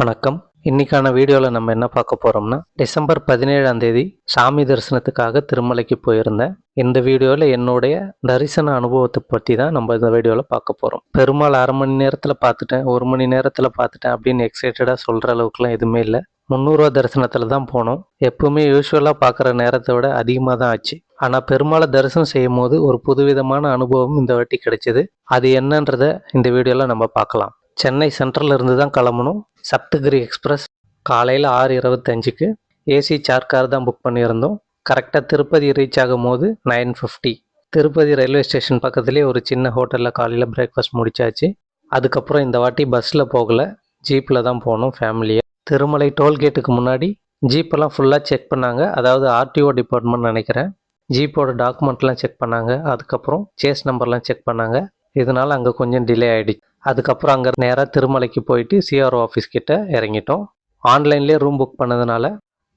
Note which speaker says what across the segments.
Speaker 1: வணக்கம். இன்னைக்கான வீடியோவில் நம்ம என்ன பார்க்க போகிறோம்னா டிசம்பர் பதினேழாம் தேதி சாமி தரிசனத்துக்காக திருமலைக்கு போயிருந்தேன். இந்த வீடியோவில் என்னுடைய தரிசன அனுபவத்தை பற்றி தான் நம்ம இந்த வீடியோவில் பார்க்க போகிறோம் பெருமாள் அரை மணி நேரத்தில் பார்த்துட்டேன் ஒரு மணி நேரத்தில் பார்த்துட்டேன் அப்படின்னு எக்ஸைட்டடாக சொல்கிற அளவுக்குலாம் எதுவுமே இல்லை. முந்நூறுவா தரிசனத்தில் தான் போனோம். எப்பவுமே யூஸ்வலாக பார்க்குற நேரத்தை விட அதிகமாக தான் ஆச்சு. ஆனால் பெருமாளை தரிசனம் செய்யும் போது ஒரு புதுவிதமான அனுபவம் இந்த வாட்டி கிடைச்சிது. அது என்னன்றதை இந்த வீடியோவில் நம்ம பார்க்கலாம். சென்னை சென்ட்ரல் இருந்து தான் கிளம்பணும். சப்தகிரி எக்ஸ்பிரஸ் காலையில் ஆறு இருபத்தஞ்சுக்கு ஏசி சார் கார் தான் புக் பண்ணியிருந்தோம். கரெக்டாக திருப்பதி ரீச் ஆகும் போது nine fifty. Tirupati railway station பக்கத்துலேயே ஒரு சின்ன ஹோட்டலில் காலையில் பிரேக்ஃபாஸ்ட் முடிச்சாச்சு. அதுக்கப்புறம் இந்த வாட்டி பஸ்ஸில் போகல. ஜீப்பில் தான் போனோம் ஃபேமிலியாக திருமலை டோல்கேட்டுக்கு முன்னாடி ஜீப்பெல்லாம் ஃபுல்லாக செக் பண்ணாங்க. அதாவது ஆர்டிஓ டிபார்ட்மெண்ட் நினைக்கிறேன். ஜீப்போட டாக்குமெண்ட்லாம் செக் பண்ணாங்க. அதுக்கப்புறம் சேஸ் நம்பர்லாம் செக் பண்ணாங்க. இதனால் அங்கே கொஞ்சம் டிலே ஆகிடுச்சு அதுக்கப்புறம் அங்கே நேராக திருமலைக்கு போயிட்டு சிஆர்ஓ ஆஃபீஸ் கிட்ட இறங்கிட்டோம். ஆன்லைன்லேயே ரூம் புக் பண்ணதுனால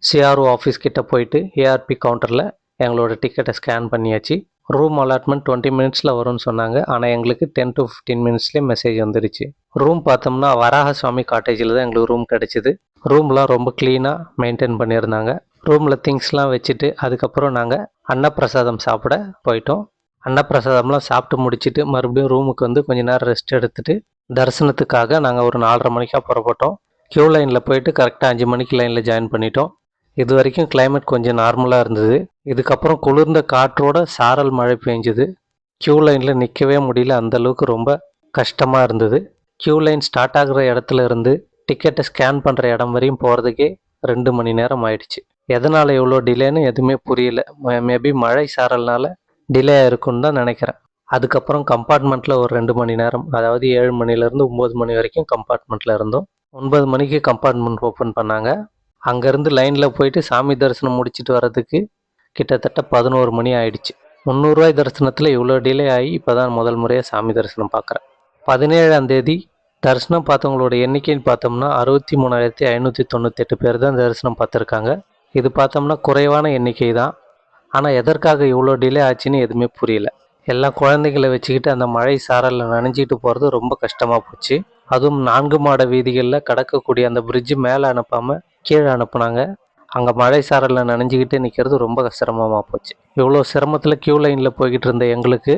Speaker 1: சிஆர்ஓ ஆஃபீஸ் கிட்ட போயிட்டு ஏஆர்பி கவுண்டரில் எங்களோட டிக்கெட்டை ஸ்கேன் பண்ணியாச்சு. ரூம் அலாட்மெண்ட் டுவெண்ட்டி மினிட்ஸில் வரும்னு சொன்னாங்க. ஆனால் எங்களுக்கு டென் டு ஃபிஃப்டீன் மினிட்ஸ்லேயே மெசேஜ் வந்துடுச்சு ரூம் பார்த்தோம்னா வராக சுவாமி காட்டேஜில் தான் எங்களுக்கு ரூம் கிடச்சிது. ரூம்லாம் ரொம்ப க்ளீனாக மெயின்டைன் பண்ணியிருந்தாங்க. ரூமில் திங்ஸ்லாம் வச்சுட்டு அதுக்கப்புறம் நாங்கள் அன்னப்பிரசாதம் சாப்பிட போயிட்டோம். அன்னப்பிரசாதம்லாம் சாப்பிட்டு முடிச்சுட்டு மறுபடியும் ரூமுக்கு வந்து கொஞ்ச நேரம் ரெஸ்ட் எடுத்துகிட்டு தரிசனத்துக்காக நாங்கள் ஒரு நாலரை மணிக்காக புறப்பட்டோம். க்யூ லைனில் போயிட்டு கரெக்டாக அஞ்சு மணிக்கு லைனில் ஜாயின் பண்ணிட்டோம். இது வரைக்கும் கிளைமேட் கொஞ்சம் நார்மலாக இருந்தது. இதுக்கப்புறம் குளிர்ந்த காற்றோட சாரல் மழை பெஞ்சுது. க்யூ லைனில் நிற்கவே முடியல. அந்தளவுக்கு ரொம்ப கஷ்டமாக இருந்தது. க்யூ லைன் ஸ்டார்ட் ஆகிற இடத்துல இருந்து டிக்கெட்டை ஸ்கேன் பண்ணுற இடம் வரையும் போகிறதுக்கே ரெண்டு மணி நேரம் ஆயிடுச்சு. எதனால் எவ்வளோ டிலேன்னு எதுவுமே புரியல. மேபி மழை சாரல்னால டிலே ஆயிருக்குன்னு தான் நினைக்கிறேன். அதுக்கப்புறம் கம்பார்ட்மெண்ட்டில் ஒரு ரெண்டு மணி நேரம் அதாவது ஏழு மணிலேருந்து ஒம்பது மணி வரைக்கும் கம்பார்ட்மெண்ட்டில் இருந்தோம். ஒன்பது மணிக்கு கம்பார்ட்மெண்ட் ஓப்பன் பண்ணாங்க. அங்கேருந்து லைனில் போயிட்டு சாமி தரிசனம் முடிச்சுட்டு வர்றதுக்கு கிட்டத்தட்ட பதினோரு மணி ஆயிடுச்சு. முந்நூறுரூவாய் தரிசனத்தில் இவ்வளோ டிலே ஆகி இப்போ தான் முதல் முறையாக சாமி தரிசனம் பார்க்குறேன் பதினேழாம் தேதி தரிசனம் பார்த்தவங்களோட எண்ணிக்கைன்னு பார்த்தோம்னா அறுபத்தி மூணாயிரத்தி ஐநூற்றி தொண்ணூத்தெட்டு பேர் தான் தரிசனம் பார்த்துருக்காங்க. இது பார்த்தோம்னா குறைவான எண்ணிக்கை தான். ஆனால் எதற்காக இவ்வளோ டிலே ஆச்சுன்னு எதுவுமே புரியல. எல்லாம் குழந்தைகளை வச்சுக்கிட்டு அந்த மழை சாரலில் நனைஞ்சிட்டு போகிறது ரொம்ப கஷ்டமாக போச்சு. அதுவும் நான்கு மாட வீதிகளில் கடக்கக்கூடிய அந்த பிரிட்ஜு மேலே அனுப்பாமல் கீழே அனுப்புனாங்க. அங்கே மழை சாரலில் நனைஞ்சிக்கிட்டே நிற்கிறது ரொம்ப சிரமமாக போச்சு. இவ்வளோ சிரமத்தில் க்யூ லைனில் போய்கிட்டு இருந்த எங்களுக்கு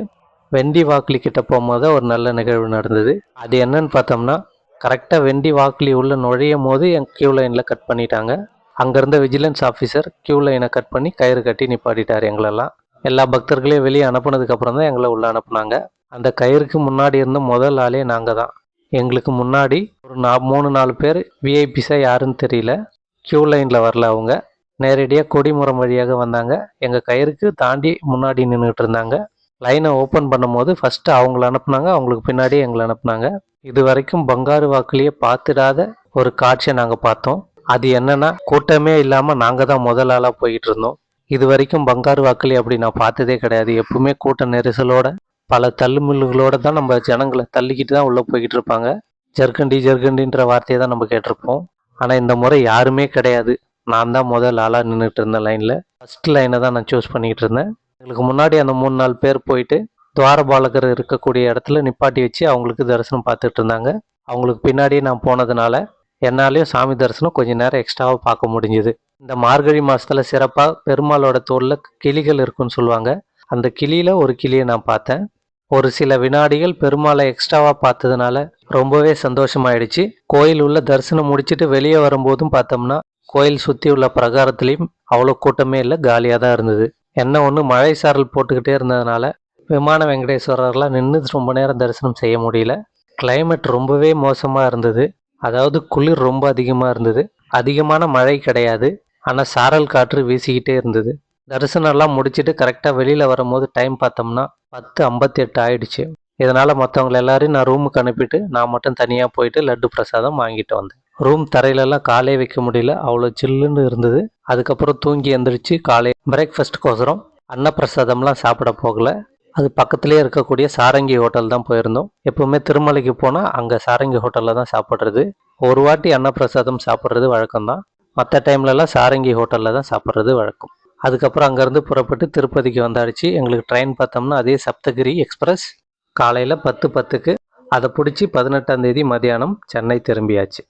Speaker 1: வெண்டி வாக்குலி கிட்ட போகும்போது ஒரு நல்ல நிகழ்வு நடந்தது. அது என்னன்னு பார்த்தோம்னா கரெக்டாக வெண்டி வாக்குலி உள்ள நுழையும் போது என் க்யூ லைனில் கட் பண்ணிட்டாங்க. அங்கேருந்த விஜிலன்ஸ் ஆஃபீஸர் க்யூ லைனை கட் பண்ணி கயிறு கட்டி நிப்பாட்டிட்டார் எங்களெல்லாம். எல்லா பக்தர்களையும் வெளியே அனுப்புனதுக்கப்புறம் தான் எங்களை உள்ளே அனுப்புனாங்க. அந்த கயிறுக்கு முன்னாடி இருந்த முதல் ஆளே நாங்கள் தான். எங்களுக்கு முன்னாடி ஒரு நா மூணு நாலு பேர் விஐபிஸாக யாருன்னு தெரியல. க்யூ லைனில் வரல அவங்க. நேரடியாக கொடிமுறம் வழியாக வந்தாங்க. எங்கள் கயிறுக்கு தாண்டி முன்னாடி நின்றுட்டு இருந்தாங்க. லைனை ஓப்பன் பண்ணும்போது ஃபஸ்ட்டு அவங்கள அனுப்புனாங்க. அவங்களுக்கு பின்னாடி எங்களை அனுப்புனாங்க. இது வரைக்கும் பங்காரு வாக்குலேயே பார்த்துடாத ஒரு காட்சியை நாங்கள் பார்த்தோம். அது என்னன்னா கூட்டமே இல்லாமல் நாங்கள் தான் முதல் ஆளாக போயிட்டு இருந்தோம். இது வரைக்கும் பங்காரு வாக்களி அப்படி நான் பார்த்ததே கிடையாது. எப்பவுமே கூட்ட நெரிசலோட பல தள்ளுமுள்ளுகளோட தான் நம்ம ஜனங்களை தள்ளிக்கிட்டு தான் உள்ளே போய்கிட்டு இருப்பாங்க. ஜர்கண்டி ஜர்கண்டின்ற வார்த்தையை தான் நம்ம கேட்டிருப்போம். ஆனால் இந்த முறை யாருமே கிடையாது. நான் தான் முதல் ஆளாக நின்றுட்டு இருந்தேன் லைனில் ஃபர்ஸ்ட் லைனை தான் நான் சூஸ் பண்ணிக்கிட்டு இருந்தேன். எங்களுக்கு முன்னாடி அந்த மூணு நாலு பேர் போயிட்டு துவாரபாலகர் இருக்கக்கூடிய இடத்துல நிப்பாட்டி வச்சு அவங்களுக்கு தரிசனம் பார்த்துட்டு இருந்தாங்க. அவங்களுக்கு பின்னாடியே நான் போனதுனால என்னாலையும் சாமி தரிசனம் கொஞ்ச நேரம் எக்ஸ்ட்ராவாக பார்க்க முடிஞ்சுது. இந்த மார்கழி மாதத்தில் சிறப்பாக பெருமாளோட தோளில் கிளிகள் இருக்குன்னு சொல்லுவாங்க. அந்த கிளியில் ஒரு கிளியை நான் பார்த்தேன். ஒரு சில வினாடிகள் பெருமாளை எக்ஸ்ட்ராவாக பார்த்ததுனால ரொம்பவே சந்தோஷமாயிடுச்சு. கோயில் உள்ள தரிசனம் முடிச்சுட்டு வெளியே வரும்போதும் பார்த்தோம்னா கோயில் சுற்றி உள்ள பிரகாரத்துலேயும் அவ்வளோ கூட்டமே இல்லை காலியாக தான் இருந்தது. என்ன ஒன்று மழை சாரல் போட்டுக்கிட்டே இருந்ததுனால விமான வெங்கடேஸ்வரர்லாம் நின்று ரொம்ப நேரம் தரிசனம் செய்ய முடியல. கிளைமேட் ரொம்பவே மோசமாக இருந்தது. அதாவது குளிர் ரொம்ப அதிகமாக இருந்தது. அதிகமான மழை கிடையாது. ஆனால் சாரல் காற்று வீசிக்கிட்டே இருந்தது. தரிசனம்லாம் முடிச்சுட்டு கரெக்டாக வெளியில் வரும்போது டைம் பார்த்தோம்னா பத்து ஐம்பத்தி எட்டு ஆயிடுச்சு. இதனால் மற்றவங்களை எல்லாரையும் நான் ரூமுக்கு அனுப்பிட்டு நான் மட்டும் தனியாக போயிட்டு லட்டு பிரசாதம் வாங்கிட்டு வந்தேன். ரூம் தரையிலலாம் காலே வைக்க முடியல. அவ்வளோ சில்லுன்னு இருந்தது. அதுக்கப்புறம் தூங்கி எந்திரிச்சு காலை பிரேக்ஃபாஸ்ட்டுக்கோசரம் அன்னப்பிரசாதம்லாம் சாப்பிட போகல. அது பக்கத்துலேயே இருக்கக்கூடிய சாரங்கி ஹோட்டல் தான் போயிருந்தோம். எப்பவுமே திருமலைக்கு போனால் அங்கே சாரங்கி ஹோட்டலில் தான் சாப்பிட்றது. ஒரு வாட்டி அன்னப்பிரசாதம் சாப்பிட்றது வழக்கம்தான். மற்ற டைம்லலாம் சாரங்கி ஹோட்டலில் தான் சாப்பிட்றது வழக்கம். அதுக்கப்புறம் அங்கேருந்து புறப்பட்டு திருப்பதிக்கு வந்தாச்சு. எங்களுக்கு ட்ரெயின் பார்த்தோம்னா அதே சப்தகிரி எக்ஸ்பிரஸ் காலையில் பத்து பத்துக்கு. அதை பிடிச்சி பதினெட்டாம் தேதி மதியானம் சென்னை திரும்பியாச்சு.